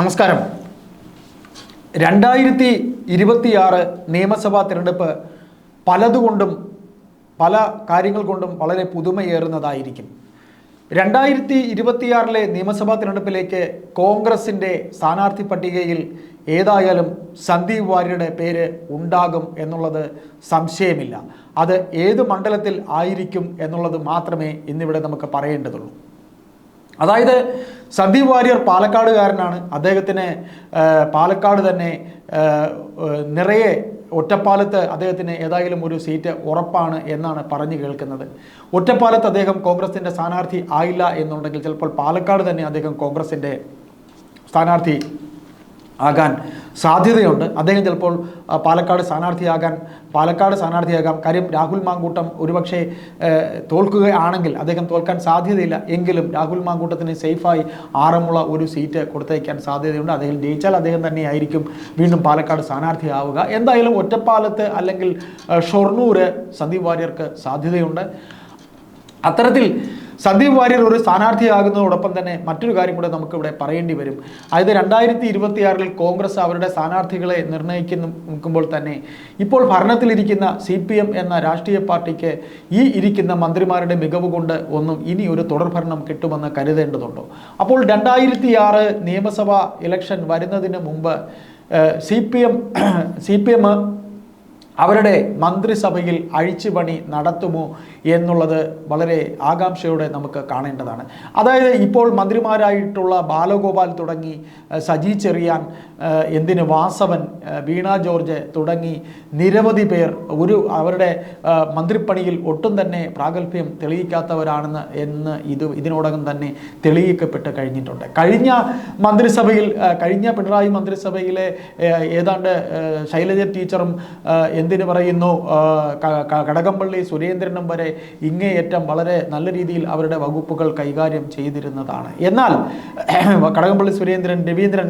നമസ്കാരം. രണ്ടായിരത്തി ഇരുപത്തിയാറ് നിയമസഭാ തിരഞ്ഞെടുപ്പ് പലതുകൊണ്ടും പല കാര്യങ്ങൾ കൊണ്ടും വളരെ പുതുമയേറുന്നതായിരിക്കും. രണ്ടായിരത്തി ഇരുപത്തിയാറിലെ നിയമസഭാ തിരഞ്ഞെടുപ്പിലേക്ക് കോൺഗ്രസിന്റെ സ്ഥാനാർത്ഥി പട്ടികയിൽ ഏതായാലും സന്ദീപ് വാര്യരുടെ പേര് ഉണ്ടാകും എന്നുള്ളത് സംശയമില്ല. അത് ഏത് മണ്ഡലത്തിൽ ആയിരിക്കും എന്നുള്ളത് മാത്രമേ ഇന്നിവിടെ നമുക്ക് പറയേണ്ടതുള്ളൂ. അതായത് സന്ദീപ് വാര്യർ പാലക്കാടുകാരനാണ്. അദ്ദേഹത്തിന് പാലക്കാട് തന്നെ നിറയെ ഒറ്റപ്പാലത്ത് അദ്ദേഹത്തിന് ഏതായാലും ഒരു സീറ്റ് ഉറപ്പാണ് എന്നാണ് പറഞ്ഞു കേൾക്കുന്നത്. ഒറ്റപ്പാലത്ത് അദ്ദേഹം കോൺഗ്രസിന്റെ സ്ഥാനാർത്ഥി ആയില്ല എന്നുണ്ടെങ്കിൽ ചിലപ്പോൾ പാലക്കാട് തന്നെ അദ്ദേഹം കോൺഗ്രസിന്റെ സ്ഥാനാർത്ഥി ആകാൻ സാധ്യതയുണ്ട്. അദ്ദേഹം ചിലപ്പോൾ പാലക്കാട് സ്ഥാനാർത്ഥിയാകാൻ പാലക്കാട് സ്ഥാനാർത്ഥിയാകാം. കാര്യം രാഹുൽ മാങ്കൂട്ടം ഒരുപക്ഷെ തോൽക്കുകയാണെങ്കിൽ അദ്ദേഹം തോൽക്കാൻ സാധ്യതയില്ല. എങ്കിലും രാഹുൽ മാങ്കൂട്ടത്തിന് സേഫായി ആറന്മുള ഒരു സീറ്റ് കൊടുത്തയക്കാൻ സാധ്യതയുണ്ട്. അദ്ദേഹം ജയിച്ചാൽ അദ്ദേഹം തന്നെയായിരിക്കും വീണ്ടും പാലക്കാട് സ്ഥാനാർത്ഥിയാവുക. എന്തായാലും ഒറ്റപ്പാലത്ത് അല്ലെങ്കിൽ ഷൊർണൂർ സന്ദീപ് വാര്യർക്ക് സാധ്യതയുണ്ട്. അത്തരത്തിൽ സന്ദീപ് വാര്യർ ഒരു സ്ഥാനാർത്ഥിയാകുന്നതോടൊപ്പം തന്നെ മറ്റൊരു കാര്യം കൂടെ നമുക്കിവിടെ പറയേണ്ടി വരും. അതായത് രണ്ടായിരത്തി ഇരുപത്തിയാറിൽ കോൺഗ്രസ് അവരുടെ സ്ഥാനാർത്ഥികളെ നിർണയിക്കുന്ന നിൽക്കുമ്പോൾ തന്നെ ഇപ്പോൾ ഭരണത്തിലിരിക്കുന്ന സി പി എം എന്ന രാഷ്ട്രീയ പാർട്ടിക്ക് ഈ ഇരിക്കുന്ന മന്ത്രിമാരുടെ മികവ് കൊണ്ട് ഒന്നും ഇനി ഒരു തുടർഭരണം കിട്ടുമെന്ന് കരുതേണ്ടതുണ്ടോ? അപ്പോൾ രണ്ടായിരത്തി ആറ് നിയമസഭാ ഇലക്ഷൻ വരുന്നതിന് മുമ്പ് C P M C P M അവരുടെ മന്ത്രിസഭയിൽ അഴിച്ചുപണി നടത്തുമോ എന്നുള്ളത് വളരെ ആകാംക്ഷയോടെ നമുക്ക് കാണേണ്ടതാണ്. അതായത് ഇപ്പോൾ മന്ത്രിമാരായിട്ടുള്ള ബാലഗോപാൽ തുടങ്ങി സജി ചെറിയാൻ എന്തിന് വാസവൻ വീണ ജോർജ് തുടങ്ങി നിരവധി പേർ ഒരു അവരുടെ മന്ത്രിപ്പണിയിൽ ഒട്ടും തന്നെ പ്രാഗൽഭ്യം തെളിയിക്കാത്തവരാണെന്ന് എന്ന് ഇത് ഇതിനോടകം തന്നെ തെളിയിക്കപ്പെട്ട് കഴിഞ്ഞിട്ടുണ്ട്. കഴിഞ്ഞ മന്ത്രിസഭയിൽ കഴിഞ്ഞ പിണറായി മന്ത്രിസഭയിലെ ഏതാണ്ട് ശൈലജ ടീച്ചറും എന്തിനു പറയുന്നു കടകംപള്ളി സുരേന്ദ്രനും വരെ ഇങ്ങേയറ്റം വളരെ നല്ല രീതിയിൽ അവരുടെ വകുപ്പുകൾ കൈകാര്യം ചെയ്തിരുന്നതാണ്. എന്നാൽ കടകംപള്ളി സുരേന്ദ്രൻ രവീന്ദ്രൻ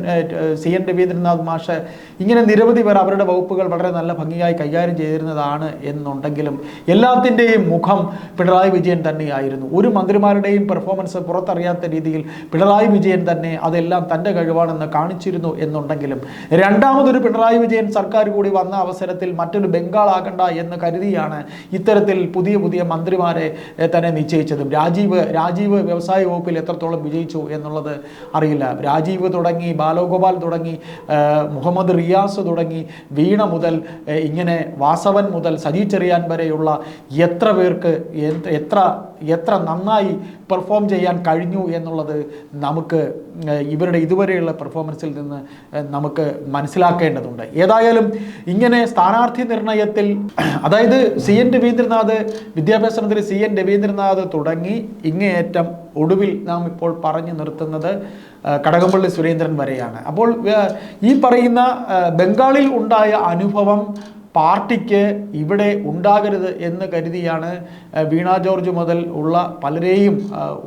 സി എൻ രവീന്ദ്രനാഥ് മാഷ് ഇങ്ങനെ നിരവധി പേർ അവരുടെ വകുപ്പുകൾ വളരെ നല്ല ഭംഗിയായി കൈകാര്യം ചെയ്തിരുന്നതാണ് എന്നുണ്ടെങ്കിലും എല്ലാത്തിന്റെയും മുഖം പിണറായി വിജയൻ തന്നെയായിരുന്നു. ഒരു മന്ത്രിമാരുടെയും പെർഫോമൻസ് പുറത്തറിയാത്ത രീതിയിൽ പിണറായി വിജയൻ തന്നെ അതെല്ലാം തന്റെ കഴിവാണെന്ന് കാണിച്ചിരുന്നു എന്നുണ്ടെങ്കിലും രണ്ടാമതൊരു പിണറായി വിജയൻ സർക്കാർ കൂടി വന്ന അവസരത്തിൽ മറ്റൊരു ബംഗാൾ ആകണ്ട എന്ന് കരുതിയാണ് ഇത്തരത്തിൽ പുതിയ പുതിയ മന്ത്രിമാരെ തന്നെ നിശ്ചയിച്ചതും. രാജീവ് രാജീവ് വ്യവസായ വകുപ്പിൽ എത്രത്തോളം വിജയിച്ചു എന്നുള്ളത് അറിയില്ല. രാജീവ് തുടങ്ങി ബാലഗോപാൽ തുടങ്ങി മുഹമ്മദ് റിയാസ് തുടങ്ങി വീണ മുതൽ ഇങ്ങനെ വാസവൻ മുതൽ സജി ചെറിയാൻ വരെയുള്ള എത്ര പേർക്ക് എത്ര എത്ര നന്നായി പെർഫോം ചെയ്യാൻ കഴിഞ്ഞു എന്നുള്ളത് നമുക്ക് ഇവരുടെ ഇതുവരെയുള്ള പെർഫോമൻസിൽ നിന്ന് നമുക്ക് മനസ്സിലാക്കേണ്ടതുണ്ട്. ഏതായാലും ഇങ്ങനെ സ്ഥാനാർത്ഥി നിർണയത്തിൽ അതായത് സി എൻ രവീന്ദ്രനാഥ് വിദ്യാഭ്യാസ മന്ത്രി സി എൻ രവീന്ദ്രനാഥ് തുടങ്ങി ഇങ്ങേയറ്റം ഒടുവിൽ നാം ഇപ്പോൾ പറഞ്ഞു നിർത്തുന്നത് കടകംപള്ളി സുരേന്ദ്രൻ വരെയാണ്. അപ്പോൾ ഈ പറയുന്ന ബംഗാളിൽ ഉണ്ടായ അനുഭവം പാർട്ടിക്ക് ഇവിടെ ഉണ്ടാകരുത് എന്ന് കരുതിയാണ് വീണ ജോർജ് മുതൽ ഉള്ള പലരെയും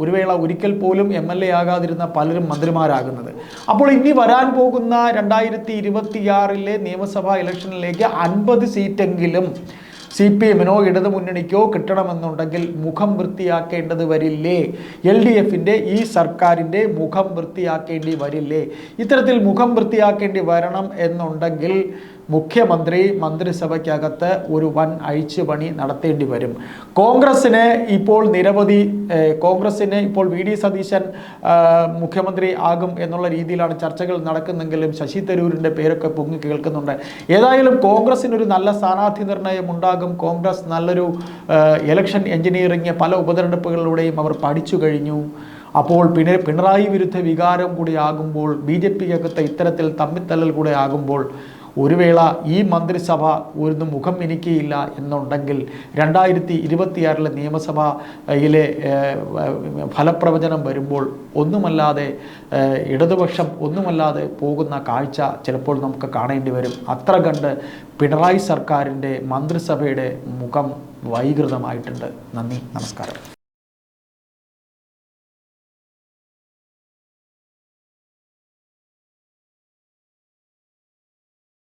ഒരു വേള ഒരിക്കൽ പോലും എം എൽ എ ആകാതിരുന്ന പലരും മന്ത്രിമാരാകുന്നത്. അപ്പോൾ ഇനി വരാൻ പോകുന്ന രണ്ടായിരത്തി ഇരുപത്തിയാറിലെ നിയമസഭാ ഇലക്ഷനിലേക്ക് അൻപത് സീറ്റെങ്കിലും സി പി എമ്മിനോ ഇടതു മുന്നണിക്കോ കിട്ടണമെന്നുണ്ടെങ്കിൽ മുഖം വൃത്തിയാക്കേണ്ടത് വരില്ലേ? എൽ ഡി എഫിന്റെ ഈ സർക്കാരിന്റെ മുഖം വൃത്തിയാക്കേണ്ടി വരില്ലേ? ഇത്തരത്തിൽ മുഖം വൃത്തിയാക്കേണ്ടി വരണം എന്നുണ്ടെങ്കിൽ മുഖ്യമന്ത്രി മന്ത്രിസഭയ്ക്കകത്ത് ഒരു വൻ അഴിച്ചുപണി നടത്തേണ്ടി വരും. കോൺഗ്രസ്സിന് ഇപ്പോൾ നിരവധി കോൺഗ്രസ്സിന് ഇപ്പോൾ വി ഡി സതീശൻ മുഖ്യമന്ത്രി ആകും എന്നുള്ള രീതിയിലാണ് ചർച്ചകൾ നടക്കുന്നെങ്കിലും ശശി തരൂരിന്റെ പേരൊക്കെ പൊങ്ങി കേൾക്കുന്നുണ്ട്. ഏതായാലും കോൺഗ്രസ്സിനൊരു നല്ല സ്ഥാനാർത്ഥി നിർണയം ഉണ്ടാകും. കോൺഗ്രസ് നല്ലൊരു ഇലക്ഷൻ എഞ്ചിനീയറിംഗ് പല ഉപതെരഞ്ഞെടുപ്പുകളിലൂടെയും അവർ പഠിച്ചു കഴിഞ്ഞു. അപ്പോൾ പിന്നെ പിണറായി വിരുദ്ധ വികാരം കൂടി ആകുമ്പോൾ ബി ജെ പിക്കകത്ത് ഇത്തരത്തിൽ തമ്മിത്തല്ലൽ കൂടെ ആകുമ്പോൾ ഒരു വേള ഈ മന്ത്രിസഭ ഒരു മുഖം എനിക്കയില്ല എന്നുണ്ടെങ്കിൽ രണ്ടായിരത്തി ഇരുപത്തിയാറിലെ നിയമസഭയിലെ ഫലപ്രവചനം വരുമ്പോൾ ഒന്നുമല്ലാതെ ഇടതുപക്ഷം ഒന്നുമല്ലാതെ പോകുന്ന കാഴ്ച ചിലപ്പോൾ നമുക്ക് കാണേണ്ടി വരും. അത്ര കണ്ട് പിണറായി സർക്കാരിന്റെ മന്ത്രിസഭയുടെ മുഖം വൈകൃതമായിട്ടുണ്ട്. നന്ദി നമസ്കാരം.